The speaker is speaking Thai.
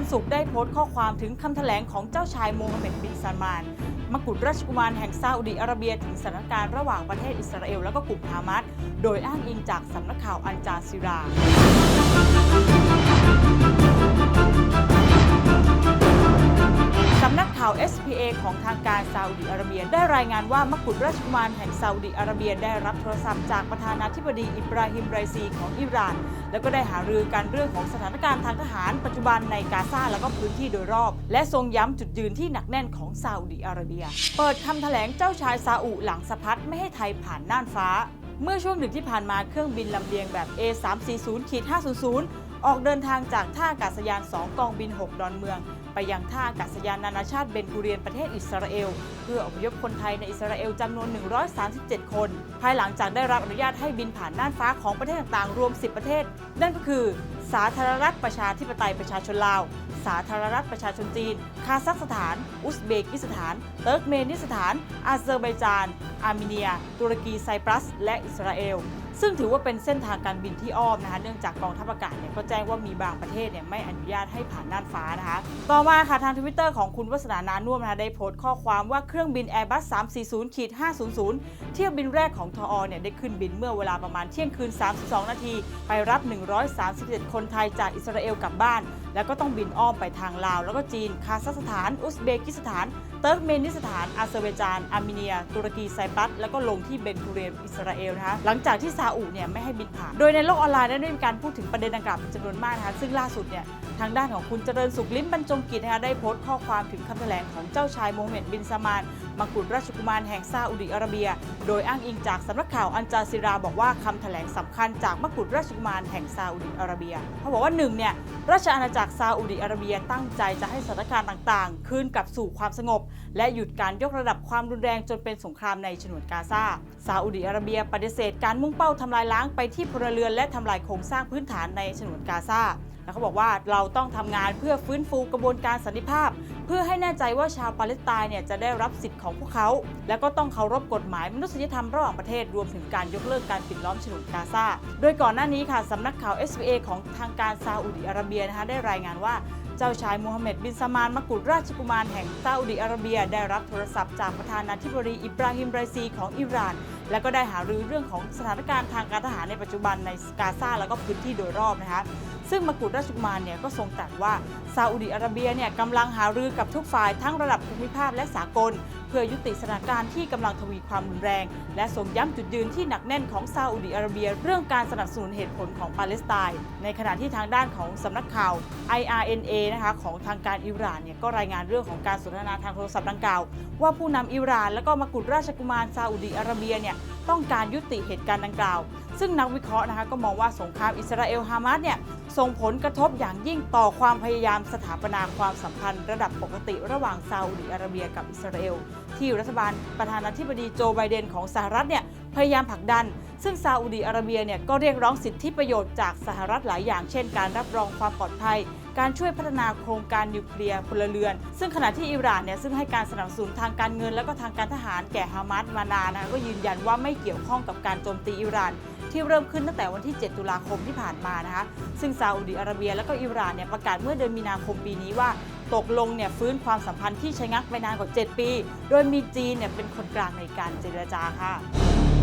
ญสุขได้โพสต์ข้อความถึงคำแถลงของเจ้าชายโมฮัมเหม็ดบินซาลมานมกุฎราชกุมารแห่งซาอุดิอาระเบียถึงสถานการณ์ระหว่างประเทศอิสราเอลและก็กลุ่มฮามาสโดยอ้างอิงจากสำนักข่าวอันจาซิรา ของทางการซาอุดิอาระเบีย ได้รายงานว่ามกุฎราชกุมารแห่งซาอุดิอาระเบียได้รับโทรศัพท์จากประธานาธิบดีอิบราฮิมไรซีของอิหร่าน แล้วก็ได้หารือกันเรื่องของสถานการณ์ทางทหารปัจจุบันในกาซาแล้วก็พื้นที่โดยรอบ และทรงย้ำจุดยืนที่หนักแน่นของซาอุดิอาระเบีย เปิดคำแถลงเจ้าชายซาอุหลังสะพัดไม่ให้ไทยผ่านน่านฟ้า เมื่อช่วงดึกที่ผ่านมาเครื่องบินลำเลียงแบบ A340-500 ออกเดินทางจากท่าอากาศยาน 2 กองบิน 6 ดอนเมือง ไปยังท่าอากาศยานนานาชาติเบนกูเรียนประเทศอิสราเอล เพื่ออพยพคนไทยในอิสราเอลจำนวน 137 คน ภายหลังจากได้รับอนุญาตให้บินผ่านน่านฟ้าของประเทศต่างๆ รวม 10 ประเทศ นั่นก็คือ สาธารณรัฐประชาธิปไตยประชาชนลาว สาธารณรัฐประชาชนจีน คาซัคสถาน อุซเบกิสถาน เติร์กเมนิสถาน อาเซอร์ไบจาน อาร์เมเนีย ตุรกีไซปรัส และอิสราเอล ซึ่งถือว่าเป็นเส้นทางการบินที่อ้อมนะคะ เนื่องจากกองทัพอากาศเนี่ยก็แจ้งว่ามีบางประเทศเนี่ยไม่อนุญาตให้ผ่านน่านฟ้านะคะ ต่อมาค่ะทางทวิตเตอร์ของคุณวัฒนานานุ่มนะคะได้โพสต์ข้อความว่าเครื่องบิน Airbus 340-500 เที่ยวบินแรกของทออเนี่ยได้ขึ้นบินเมื่อเวลาประมาณเที่ยงคืน 32 นาที ไปรับ 137 คนไทยจากอิสราเอลกลับบ้าน แล้วก็ต้องบินอ้อมไปทางลาว แล้วก็จีน คาซัคสถาน อุซเบกิสถาน เติร์กเมนิสถาน อาเซอร์ไบจาน อาร์เมเนีย ตุรกี ไซปรัส แล้วก็ลงที่เบนกูเรนอิสราเอลนะคะ หลังจากที่ซาอุเนี่ยไม่ให้บินผ่าน โดยในโลกออนไลน์ได้มีการพูดถึงประเด็นดังกล่าวเป็นจำนวนมากนะคะซึ่งล่าสุดเนี่ยทางด้านของคุณเจริญสุขลิ้มบรรจงกิจนะคะได้โพสต์ข้อความถึงคำแถลงของเจ้าชายโมฮัมเหม็ดบินซามานมกุฎราชกุมารแห่งซาอุดิอาระเบีย โดยอ้างอิงจากสำนักข่าวอันจาซิราบอกว่าคำแถลงสำคัญจากมกุฎราชกุมารแห่งซาอุดิอาระเบียเขาบอกว่าหนึ่งเนี่ยราชอาณาจักรซาอุดิอาระเบียตั้งใจจะให้สถานการณ์ต่างๆ คืนกลับสู่ความสงบ และหยุดการยกระดับความรุนแรงจนเป็นสงครามในฉนวนกาซาซาอุดิอาระเบียปฏิเสธการมุ่งเป้าทำลายล้างไปที่พลเรือนและทำลายโครงสร้างพื้นฐานในฉนวนกาซาแล้วเขาบอกว่าเราต้องทำงานเพื่อฟื้นฟูกระบวนการสันติภาพ เพื่อให้แน่ใจว่าชาวปาเลสไตน์เนี่ยจะได้รับสิทธิ์ของพวกเขา แล้วก็ต้องเคารพกฎหมายมนุษยธรรมระหว่างประเทศรวมถึงการยกเลิกการปิดล้อมฉนวนกาซาโดยก่อนหน้านี้ค่ะสำนักข่าว SVA ของทางการซาอุดิอาระเบียนะคะได้รายงานว่า เจ้าชายมูฮัมเหม็ดบินซามานมกุฎราชกุมารแห่งซาอุดิอาระเบีย ได้รับโทรศัพท์จากประธานาธิบดีอิบราฮิมไรซีของอิหร่าน และก็ได้หารือเรื่องของสถานการณ์ทางการทหารในปัจจุบันในกาซาและก็พื้นที่โดยรอบนะคะ ซึ่งมกุฎราชกุมารเนี่ยก็ทรงตรัสว่าซาอุดิอาระเบียเนี่ยกำลังหารือกับทุกฝ่ายทั้งระดับภูมิภาคและสากล เพื่อยุติสถานการณ์ที่กำลังทวีความรุนแรง และทรงย้ำจุดยืนที่หนักแน่นของซาอุดิอาระเบีย เรื่องการสนับสนุนเหตุผลของปาเลสไตน์ในขณะที่ทางด้านของสำนักข่าว IRNA นะคะของทางการอิหร่านเนี่ยก็รายงานเรื่องของการสนทนาทางโทรศัพท์ดังกล่าวว่าผู้นำอิหร่าน และก็มกุฎราชกุมารซาอุดิอาระเบียเนี่ยต้องการยุติเหตุการณ์ดังกล่าว ซึ่งนักวิเคราะห์นะคะก็มองว่าสงครามอิสราเอลฮามาสเนี่ยส่งผลกระทบอย่างยิ่งต่อความพยายามสถาปนาความสัมพันธ์ระดับปกติระหว่างซาอุดิอาระเบียกับอิสราเอล ที่รัฐบาลประธานาธิบดีโจไบเดนของสหรัฐเนี่ยพยายามผลักดัน ซึ่งซาอุดิอาระเบียเนี่ยก็เรียกร้องสิทธิประโยชน์จากสหรัฐหลายอย่าง เช่น การรับรองความปลอดภัย การช่วยพัฒนาโครงการนิวเคลียร์พลเรือน ซึ่งขณะที่อิหร่านเนี่ยซึ่งให้การสนับสนุนทางการเงิน และก็ทางการทหารแก่ฮามาสมานานนะคะก็ยืนยันว่าไม่เกี่ยวข้องกับการโจมตีอิหร่าน ที่เริ่มขึ้นตั้งแต่วันที่ 7 ตุลาคมที่ผ่านมานะคะ ซึ่งซาอุดิอาระเบียและก็อิหร่านเนี่ยประกาศเมื่อเดือนมีนาคมปีนี้ว่าตกลงเนี่ยฟื้นความสัมพันธ์ที่ชะงักไปนานกว่า 7 ปี โดยมีจีนเนี่ยเป็นคนกลางในการเจรจาค่ะ